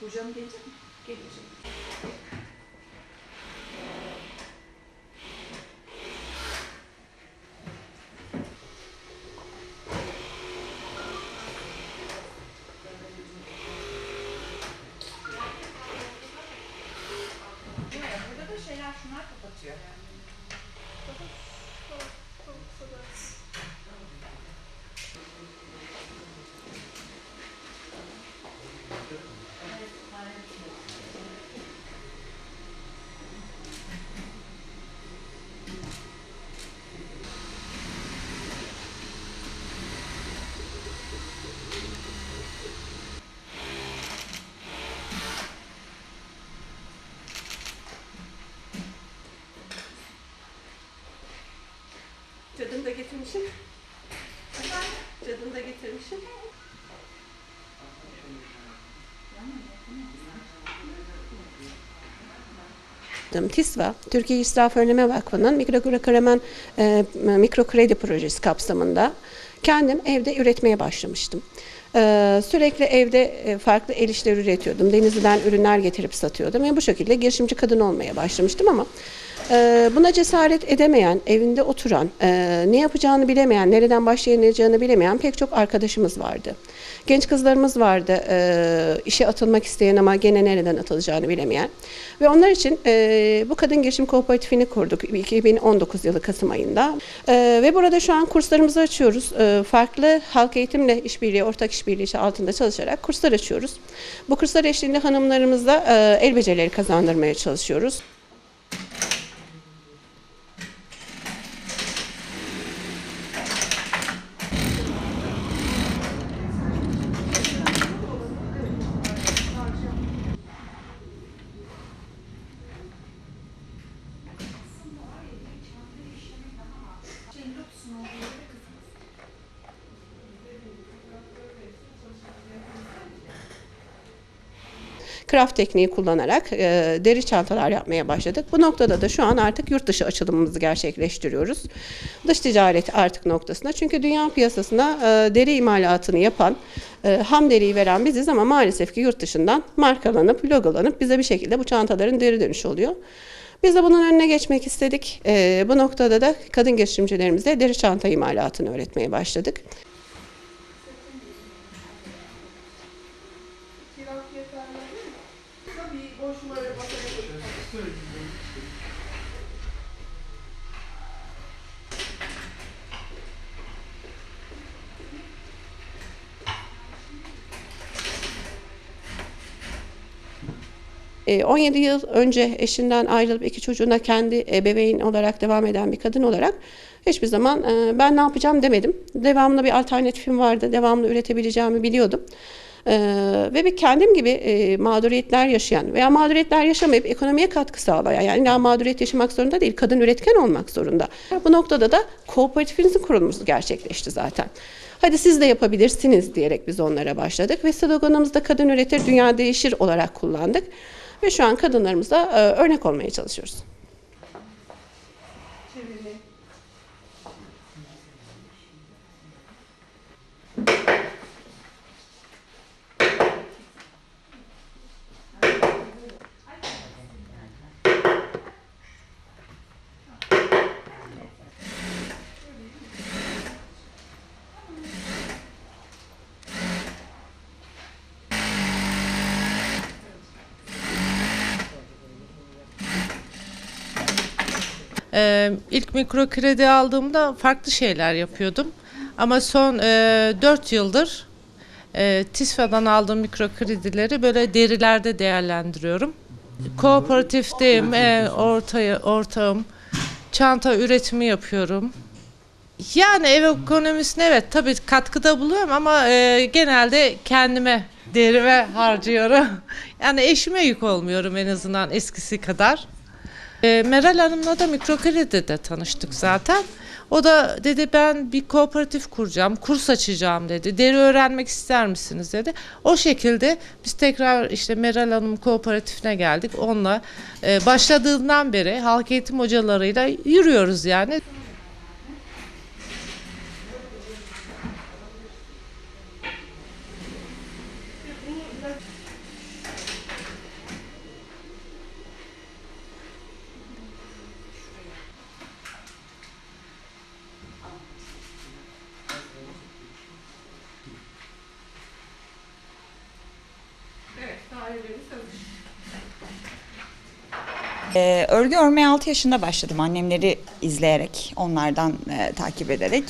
Hocam gelecek mi? Gelecek. Burada da şeyler şunlar kapatıyor. Cadını da getirmişim. Cadını da getirmişim. TİSVA, Türkiye İsraf Önleme Vakfı'nın mikrokaraman e, mikro kredi projesi kapsamında kendim evde üretmeye başlamıştım. E, sürekli evde e, farklı el işleri üretiyordum. Denizli'den ürünler getirip satıyordum ve bu şekilde girişimci kadın olmaya başlamıştım ama e, buna cesaret edemeyen, evinde oturan, e, ne yapacağını bilemeyen, nereden başlayacağını bilemeyen pek çok arkadaşımız vardı. Genç kızlarımız vardı, e, işe atılmak isteyen ama gene nereden atılacağını bilemeyen. Ve onlar için e, bu Kadın Girişim Kooperatifini kurduk 2019 yılı Kasım ayında. Ve burada şu an kurslarımızı açıyoruz. Farklı halk eğitimle işbirliği, ortak işbirliği altında çalışarak kurslar açıyoruz. Bu kurslar eşliğinde hanımlarımıza e, el becerileri kazandırmaya çalışıyoruz. Craft tekniği kullanarak e, deri çantalar yapmaya başladık. Bu noktada da şu an artık yurt dışı açılımımızı gerçekleştiriyoruz. Dış ticaret artık noktasında. Çünkü dünya piyasasına e, deri imalatını yapan, e, ham deriyi veren biziz ama maalesef ki yurt dışından markalanıp, logolanıp bize bir şekilde bu çantaların deri dönüşü oluyor. Biz de bunun önüne geçmek istedik. E, bu noktada da kadın girişimcilerimize deri çanta imalatını öğretmeye başladık. E, 17 yıl önce eşinden ayrılıp iki çocuğuna kendi ebeveyn olarak devam eden bir kadın olarak hiçbir zaman e, ben ne yapacağım demedim. Devamlı bir alternatifim vardı. Devamlı üretebileceğimi biliyordum. E, ve bir kendim gibi e, mağduriyetler yaşayan veya mağduriyetler yaşamayıp ekonomiye katkı sağlayan yani illa mağduriyet yaşamak zorunda değil kadın üretken olmak zorunda. Bu noktada da kooperatifimizin kurulması gerçekleşti zaten. Hadi siz de yapabilirsiniz diyerek biz onlara başladık ve sloganımızda kadın üretir dünya değişir olarak kullandık. Ve şu an kadınlarımıza e, örnek olmaya çalışıyoruz. Ee, ilk mikro kredi aldığımda farklı şeyler yapıyordum. Ama son e, 4 yıldır e, TİSFA'dan aldığım mikro kredileri böyle derilerde değerlendiriyorum. Kooperatifteyim, e, ortaya, ortağım. Çanta üretimi yapıyorum. Yani ev ekonomisine evet tabii katkıda buluyorum ama e, genelde kendime derime harcıyorum. Yani eşime yük olmuyorum en azından eskisi kadar. E, Meral Hanım'la da mikro kredide tanıştık zaten. O da dedi ben bir kooperatif kuracağım, kurs açacağım dedi. Deri öğrenmek ister misiniz dedi. O şekilde biz tekrar işte Meral Hanım kooperatifine geldik. Onunla e, başladığından beri halk eğitim hocalarıyla yürüyoruz yani. Ee, örgü örmeye 6 yaşında başladım annemleri izleyerek, onlardan e, takip ederek.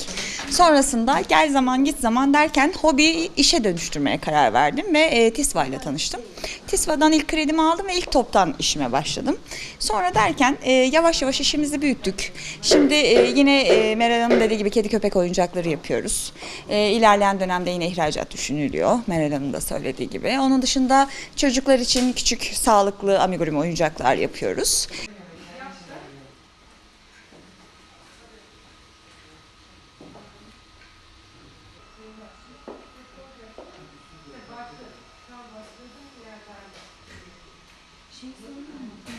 Sonrasında gel zaman git zaman derken hobi işe dönüştürmeye karar verdim ve e, TİSVA ile tanıştım. TİSVA'dan ilk kredimi aldım ve ilk toptan işime başladım. Sonra derken e, yavaş yavaş işimizi büyüttük. Şimdi e, yine e, Meral Hanım dediği gibi kedi köpek oyuncakları yapıyoruz. E, ilerleyen dönemde yine ihracat düşünülüyor. Meral Hanım da söylediği gibi. Onun dışında çocuklar için küçük sağlıklı amigurumi oyuncaklar yapıyoruz. She's so nice.